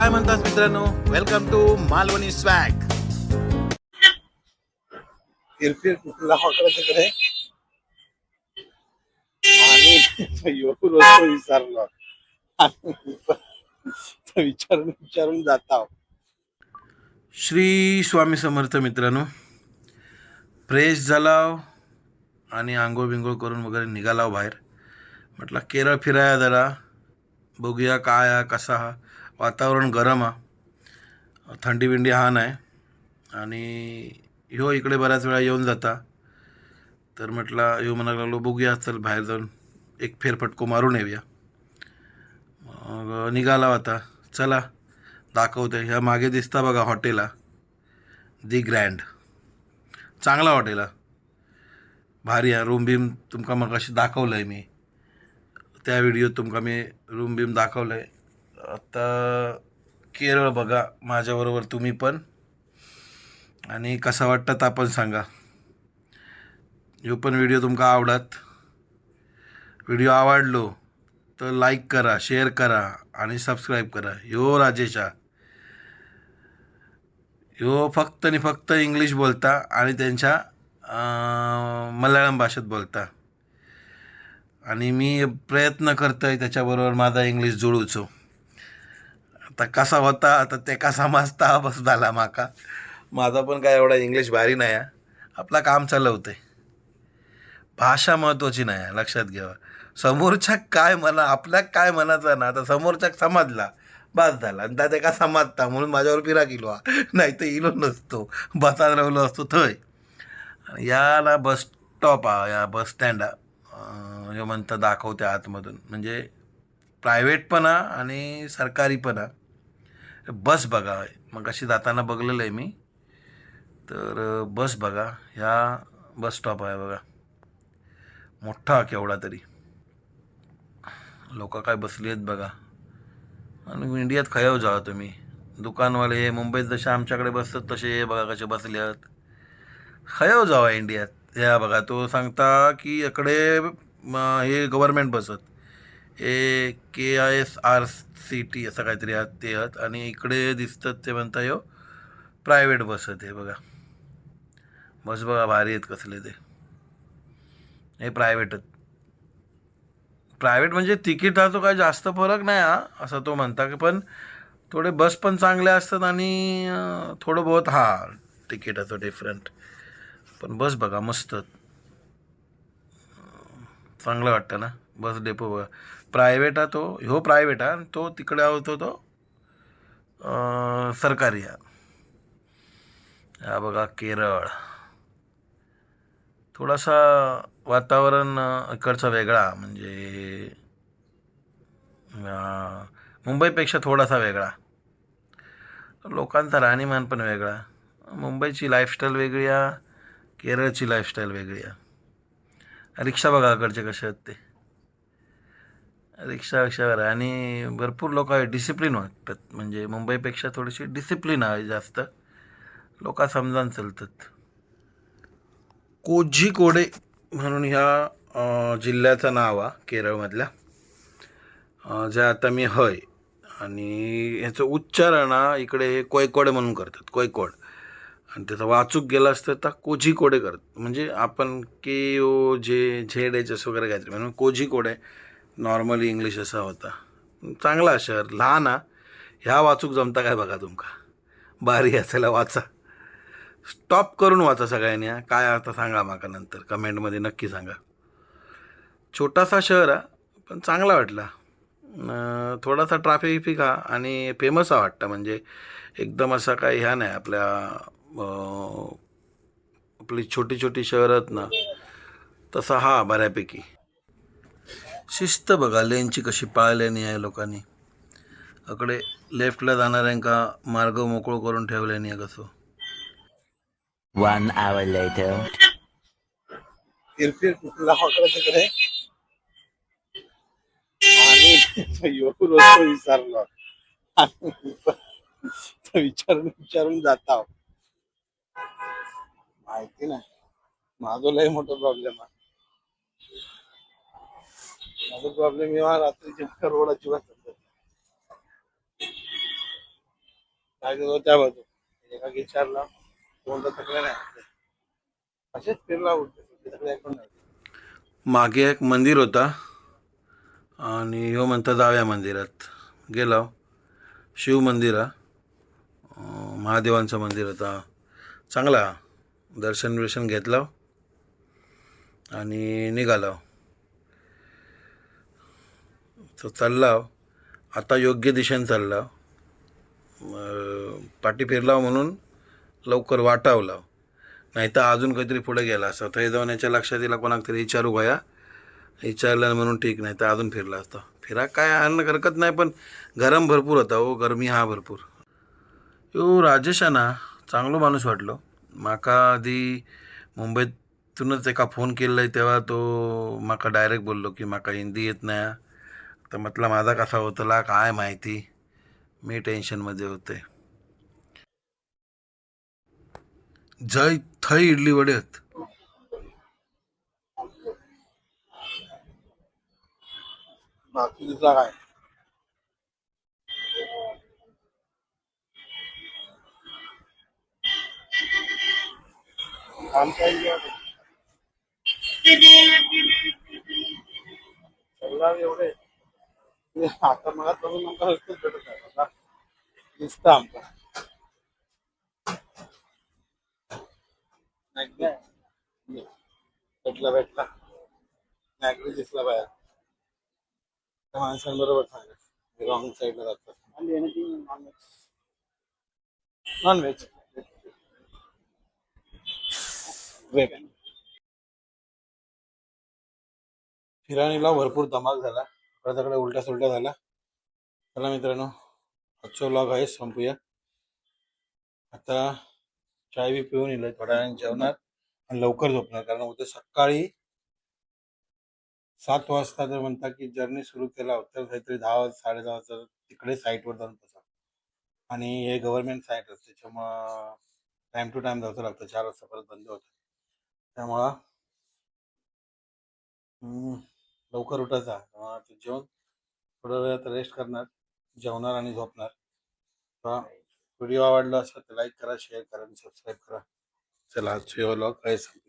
काय म्हणतात मित्रांनो? वेलकम टू मालवणी स्वॅग फिरफिर कुठला हॉटेल तिकडे? आणि विचारलो. विचारून विचारून जाता श्री स्वामी समर्थ मित्रांनो फ्रेश झालाव आणि आंघोळ बिंघोळ करून वगैरे निघालाव बाहेर. म्हटलं केरळ फिराया जरा. बघूया काय हा कसा हा. वातावरण गरम हा. थंडी बिंडी हा नाही. आणि ह्यो इकडे बऱ्याच वेळा येऊन जाता. तर म्हटला ह्यो म्हणायला लागलो बघूया चल बाहेर जाऊन एक फेरफटको मारून येऊया. मग निघाला आता. चला दाखवते. ह्या मागे दिसता बघा हॉटेला दी ग्रँड. चांगला हॉटेल हा. भारी आहे रूम बीम तुमका मग अशी दाखवलं आहे मी. त्या व्हिडिओत तुमका मी रूम बीम दाखवलं आहे आता केरळ बघा माझ्याबरोबर तुम्ही पण. आणि कसा वाटतात आपण सांगा. ह्यो पण व्हिडिओ तुमका आवडत. व्हिडिओ आवडलो तर लाईक करा शेअर करा आणि सबस्क्राईब करा. ह्यो राजेशा. ह्यो फक्त आणि फक्त इंग्लिश बोलता आणि त्यांच्या मल्याळम भाषेत बोलता. आणि मी प्रयत्न करतोय त्याच्याबरोबर माझा इंग्लिश जुळूचो. आता कसा होता आता ते कसा समजता बस झाला माका. माझा पण काय एवढा इंग्लिश भारी नाही आहे आपला काम चालवते भाषा महत्त्वाची नाही आहे लक्षात घ्यावा समोरच्या काय म्हणा आपल्या काय म्हणायचं ना आता समोरच्या समजला बस झाला. आणि त्या का समजता म्हणून माझ्यावर पिरा गेलो नाही तर इलो नसतो बसात राहिलो असतो थंय. याला बस स्टॉप हा या बस स्टँड म्हणतं दाखवते आतमधून. म्हणजे प्रायव्हेट पण हा आणि सरकारी पण हा. बस बघा. मग अशी जाताना बघलेलं आहे मी. तर बस बघा. ह्या बस स्टॉप आहे बघा. मोठा केवढा तरी. लोक काय बसली आहेत बघा. आणि इंडियात खयाव जावा तुम्ही? दुकानवाले हे मुंबईत जसे आमच्याकडे बसतात तसे हे बघा कसे बसले आहेत. खयाव जावा इंडियात? ह्या बघा तो सांगता की इकडे हे गव्हर्मेंट बसत. हे K I S R C T असं काहीतरी आहेत ते आहेत. आणि इकडे दिसतात ते म्हणता यो प्रायव्हेट बस आहेत हे बघा. बस बघा भारी आहेत कसले ते. हे प्रायव्हेटच प्रायव्हेट म्हणजे तिकीट हा तो काय जास्त फरक नाही हा असं तो म्हणता. की पण थोडे बस पण चांगले असतात आणि थोडं बहुत हा तिकिटाचं डिफरंट पण बस बघा मस्त चांगलं वाटतं ना. बस डेपो प्रायव्हेट हा तो ह्यो प्रायव्हेट हा आणि तो तिकडे होतो तो सरकारी हा. हा बघा केरळ. थोडासा वातावरण इकडचा वेगळा म्हणजे मुंबईपेक्षा थोडासा वेगळा. लोकांचा राहणीमान पण वेगळा. मुंबईची लाईफस्टाईल वेगळी आहे केरळची लाईफस्टाईल वेगळी आहे रिक्षा बघा इकडचे कसे आहेत ते. रिक्षा रिक्षावर आहे. आणि भरपूर लोक डिसिप्लिन वाटतात म्हणजे मुंबईपेक्षा थोडीशी डिसिप्लिन आहे जास्त. लोक समजावून चालतात. कोझिकोडे म्हणून ह्या जिल्ह्याचं नाव आहे केरळमधल्या. जे आता मी हय. आणि ह्याचं उच्चारण इकडे कोयकोडे म्हणून करतात कोयकोड. आणि त्याचा वाचूक गेला असतं तर कोझिकोडे करत. म्हणजे आपण के ओ जे झेड एच एस वगैरे काहीतरी म्हणून कोझिकोडे नॉर्मली इंग्लिश असा होता. चांगला शहर लहान हा. ह्या वाचूक जमता काय बघा तुमका? भारी असायला वाचा. स्टॉप करून वाचा सगळ्यांनी हा. काय आता सांगा माका नंतर कमेंटमध्ये नक्की सांगा. छोटासा शहर हा पण चांगला वाटला. थोडासा ट्रॅफिक फिक हा आणि फेमस हा वाटतं. म्हणजे एकदम असा काही ह्या नाही आपल्या आपली छोटी छोटी शहरात आहेत ना तसा हा बऱ्यापैकी. शिस्त बघा लेनची कशी पाळल्यानी आहे लोकांनी. इकडे लेफ्टला जाणाऱ्यांका मार्ग मोकळो करून ठेवल्यानी आहे कसं One hour later. फिरफिर कुठला हॉटेल तिकडे? आणि तो येऊन रस्तो विचारलो. विचारून विचारून जाता. माहिती नाही. माझं लय मोठा प्रॉब्लेम आहे. माझा प्रॉब्लेम येवा रात्रीच्या रोड अजिबात काय त्या बाजू एका विचारला कोणता तर नाही असेच फिरला मागे एक मंदिर होता. आणि ह्यो म्हणता जाव्या मंदिरात. गेलो. शिव मंदिर महादेवांचं मंदिर होता. चांगला दर्शन बिर्शन घेतलं. आणि निघालो. तो चालला आता योग्य दिशेने चालला पाठी फिरला म्हणून लवकर वाटावला नाही तर अजून काहीतरी पुढे गेला असता. थंय जाऊन याच्या लक्षात येईल कोणाक तरी विचारू भया. विचारलं म्हणून ठीक नाही तर अजून फिरला असता. फिरा काय अन्न हरकत नाही पण गरम भरपूर होता हो. गरमी हा भरपूर. यो राजेश ना चांगलो माणूस वाटलो. माका आधी मुंबईतूनच एका फोन केला तेव्हा तो माका डायरेक्ट बोललो की माका हिंदी येत नाही तर म्हटलं माझा कसा होतला काय माहिती? मी टेन्शनमध्ये होते. जय थय इडली वडे आहेत. काय? एवढे. आता मला बघून आमका रस्तेच भेटत आहे. आता दिसतं आमका. भेटला भेटला. नागरी दिसला बाहेर. त्या माणसांबरोबर सांगा रॉंग साईडला जातात नॉन व्हेज व्हेज फिराणीला भरपूर धमाल झाला. सगळ्याकडे उलट्या सुलट्या झाला चला मित्रांनो आजचा व्लॉग आहे संपूया. आता चाय बी पिऊन येईल थोड्या वेळाने जेवणार आणि लवकर झोपणार. कारण उद्या सकाळी सात वाजता जर म्हणता की जर्नी सुरू केला तर काहीतरी दहा वाजता साडे दहा वाजता तिकडे साईटवर जाऊन बसा. आणि हे गव्हर्नमेंट साईट असते त्याच्यामुळं टाइम टू टाइम जायचं लागतं. चार वाजता परत बंद होतं. त्यामुळं लवकर उठायचा. जेवण थोडा वेळ रेस्ट करणार जेवणार आणि झोपणार. व्हिडिओ आवडला असेल तर लाईक करा शेअर करा आणि सबस्क्राईब करा. चला आजचे व्लॉग काय सांगतो